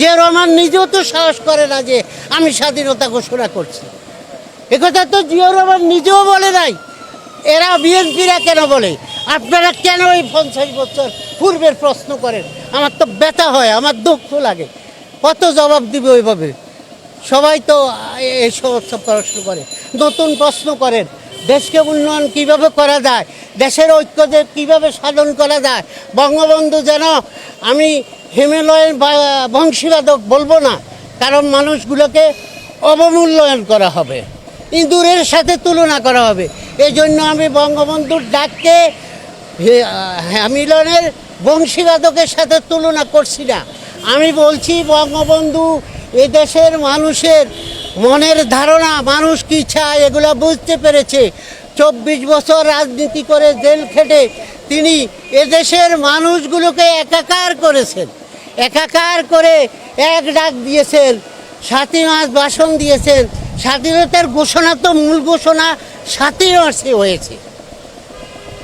যে রহমান নিজেও তো সাহস করে না যে আমি স্বাধীনতা ঘোষণা করছি। একথা তো জিয়াউর রহমান নিজেও বলে নাই, এরা বিএনপিরা কেন বলে? আপনারা কেন এই পঞ্চাশ বছর পূর্বের প্রশ্ন করেন? আমার তো ব্যথা হয়, আমার দুঃখ লাগে। কত জবাব দিবে ওইভাবে? সবাই তো এই সমস্ত প্রশ্ন করে, নতুন প্রশ্ন করেন। দেশকে উন্নয়ন কীভাবে করা যায়? দেশের ঐক্য যে কীভাবে সাধন করা যায়? বঙ্গবন্ধু যেন আমি হিমালয়ের বংশীবাদক বলব না, কারণ মানুষগুলোকে অবমূল্যায়ন করা হবে, ইঁদুরের সাথে তুলনা করা হবে। এই জন্য আমি বঙ্গবন্ধুর ডাককে হ্যামিলনের বংশীবাদকের সাথে তুলনা করছি না। আমি বলছি, বঙ্গবন্ধু এদেশের মানুষের মনের ধারণা, মানুষ কি চায়, এগুলো বুঝতে পেরেছে। চব্বিশ বছর রাজনীতি করে জেল খেটে তিনি এদেশের মানুষগুলোকে একাকার করেছেন। একাকার করে এক ডাক দিয়েছেন, সাতই মাস বাসন দিয়েছেন। স্বাধীনতার ঘোষণা তো মূল ঘোষণা সাতই মার্চে হয়েছে।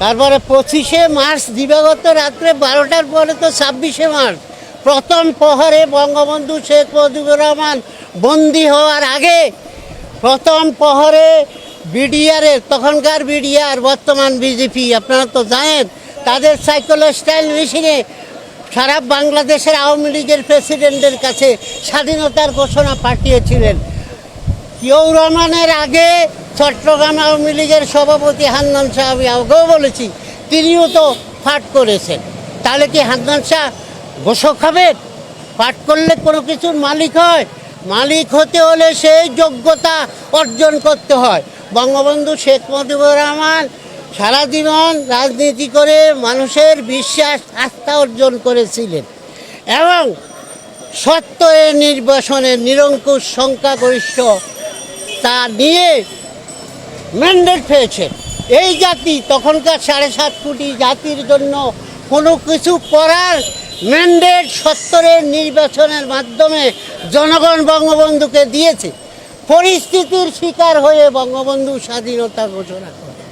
তারপরে পঁচিশে মার্চ, দিবাগত রাত্রে বারোটার পরে তো ছাব্বিশে মার্চ, প্রথম প্রহরে বঙ্গবন্ধু শেখ মুজিবুর রহমান বন্দী হওয়ার আগে প্রথম প্রহরে বিডিআরের, তখনকার বিডিআর, বর্তমান বিজেপি, আপনারা তো জানেন, তাদের সাইকেল স্টাইল মেশিনে সারা বাংলাদেশের আওয়ামী লীগের প্রেসিডেন্টের কাছে স্বাধীনতার ঘোষণা পাঠিয়েছিলেন। জিয়াউর রহমানের আগে চট্টগ্রাম আওয়ামী লীগের সভাপতি হান্নান শাহ, আমি আগেও বলেছি, তিনিও তো পাঠ করেছেন। তাহলে কি হান্নান শাহ ঘোষক হবেন পাঠ করলে কোনো কিছুর মালিক হয়? মালিক হতে হলে সেই যোগ্যতা অর্জন করতে হয়। বঙ্গবন্ধু শেখ মুজিবুর রহমান সারা জীবন রাজনীতি করে মানুষের বিশ্বাস, আস্থা অর্জন করেছিলেন এবং সত্তরের নির্বাসনের নিরঙ্কুশ সংখ্যাগরিষ্ঠ তা নিয়ে ম্যান্ডেট পেয়েছে। এই জাতি তখনকার সাড়ে সাত কোটি জাতির জন্য কোনো কিছু করার ম্যান্ডেট সত্তরের নির্বাচনের মাধ্যমে জনগণ বঙ্গবন্ধুকে দিয়েছে। পরিস্থিতির শিকার হয়ে বঙ্গবন্ধু স্বাধীনতা ঘোষণা করে।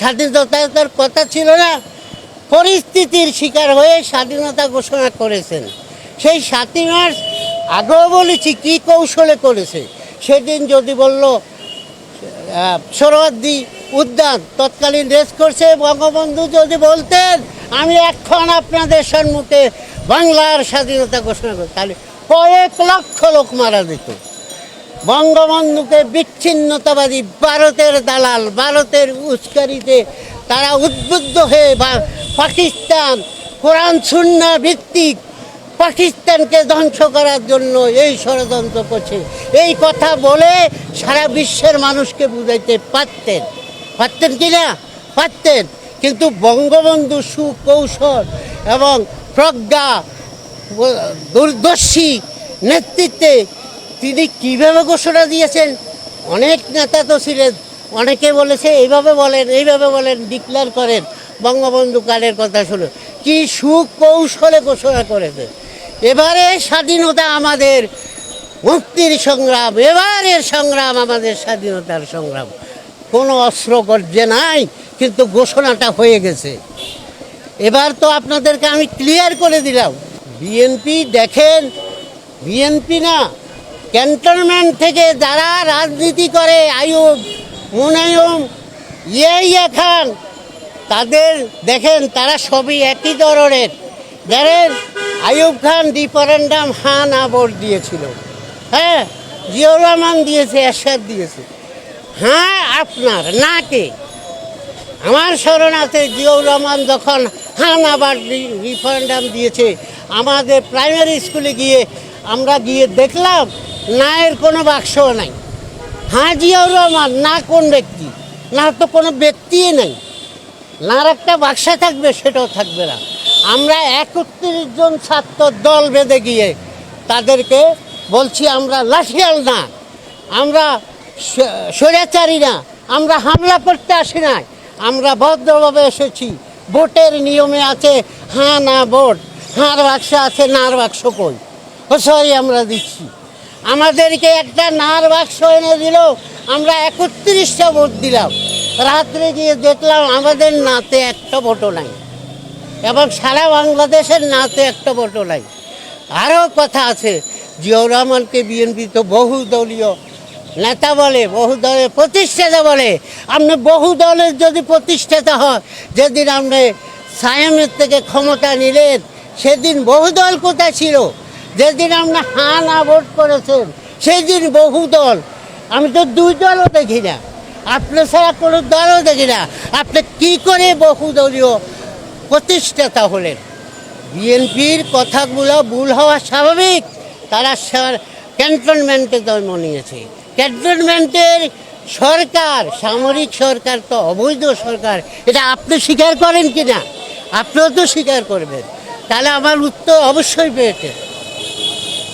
স্বাধীনতার কথা ছিল না, পরিস্থিতির শিকার হয়ে স্বাধীনতা ঘোষণা করেছেন। সেই সাতই মার্চ আগেও বলেছি কী কৌশলে করেছে। সেদিন যদি বলল সরোয়ার্দি উদ্যান তৎকালীন রেস করছে, বঙ্গবন্ধু যদি বলতেন, আমি এখন আপনাদের সম্মুখে বাংলার স্বাধীনতা ঘোষণা করি তাহলে কয়েক লক্ষ লোক মারা যেত। বঙ্গবন্ধুকে বিচ্ছিন্নতাবাদী ভারতের দালাল, ভারতের উস্কারিতে তারা উদ্বুদ্ধ হয়ে পাকিস্তান কোরআন সুন্না ভিত্তিক পাকিস্তানকে ধ্বংস করার জন্য এই ষড়যন্ত্র করছে। এই কথা বলে সারা বিশ্বের মানুষকে বুঝাইতে পারতেন। পারতেন কি না? পারতেন। কিন্তু বঙ্গবন্ধু সুকৌশল এবং প্রজ্ঞা দূরদর্শী নেতৃত্বে তিনি কীভাবে ঘোষণা দিয়েছেন? অনেক নেতা তো ছিলেন। অনেকে বলেছে, এইভাবে বলেন এইভাবে বলেন, ডিক্লেয়ার করেন। বঙ্গবন্ধু কালের কথা শুনে কি সুকৌশলে ঘোষণা করেছে? এবারে স্বাধীনতা আমাদের, মুক্তির সংগ্রাম এবারের সংগ্রাম, আমাদের স্বাধীনতার সংগ্রাম। কোনো অস্ত্র গর্জে নাই, কিন্তু ঘোষণাটা হয়ে গেছে। এবার তো আপনাদেরকে আমি ক্লিয়ার করে দিলাম। বিএনপি দেখেন, বিএনপি না ক্যান্টনমেন্ট থেকে যারা রাজনীতি করে আয়ুব মুনায়ম ইয়ে খান, তাদের দেখেন তারা সবই একই ধরনের। দেখেন আয়ুব খান রিফারেন্ডাম হা না ভোট দিয়েছিল। হ্যাঁ জিয়াউর রহমান দিয়েছে, এরশাদ দিয়েছে। হ্যাঁ আপনার না কে? আমার স্মরণ আছে, জিয়াউর রহমান যখন হান আবার রিফারেন্ডাম দিয়েছে, আমাদের প্রাইমারি স্কুলে গিয়ে আমরা গিয়ে দেখলাম না এর কোনো বাক্সও নাই। জিয়াউর রহমান না কোন ব্যক্তি। না তো কোনো ব্যক্তিই নাই। নার একটা বাক্সা থাকবে, সেটাও থাকবে না। আমরা একত্রিশ জন ছাত্র দল বেঁধে গিয়ে তাদেরকে বলছি, আমরা লাঠিয়াল না। আমরা স্বৈরাচারী না। আমরা হামলা করতে আসি না আমরা ভদ্রভাবে এসেছি। ভোটের নিয়মে আছে হ্যাঁ না ভোট। হাঁর বাক্স আছে নার বাক্স কই? সরি, আমরা দিচ্ছি। আমাদেরকে একটা নার বাক্স এনে দিল, আমরা একত্রিশটা ভোট দিলাম। রাত্রে গিয়ে দেখলাম আমাদের নাতে একটা ভোটও নাই। এবং সারা বাংলাদেশের নাতে একটা ভোটও নাই। আরও কথা আছে, জিয়াউর রহমানকে বিএনপি তো বহুদলীয় নেতা বলে বহু দলের প্রতিষ্ঠাতা বলে। আপনি বহু দলের যদি প্রতিষ্ঠাতা হয় যেদিন আপনি সায়েমের থেকে ক্ষমতা নিলেন, সেদিন বহু দল কোথায় ছিল? যেদিন আপনি হা না ভোট করেছেন সেদিন বহু দল, আমি তো দুই দলও দেখি না। আপনি ছাড়া কোনো দলও দেখি না। আপনি কী করে বহুদলীয় প্রতিষ্ঠাতা হলেন? বিএনপির কথাগুলো ভুল হওয়া স্বাভাবিক। তারা ক্যান্টনমেন্টে জন্ম নিয়েছে। ক্যান্টনমেন্টের সরকার, সামরিক সরকার তো অবৈধ সরকার, এটা আপনি স্বীকার করেন কি না আপনিও তো স্বীকার করবেন। তাহলে আমার উত্তর অবশ্যই পেয়েছে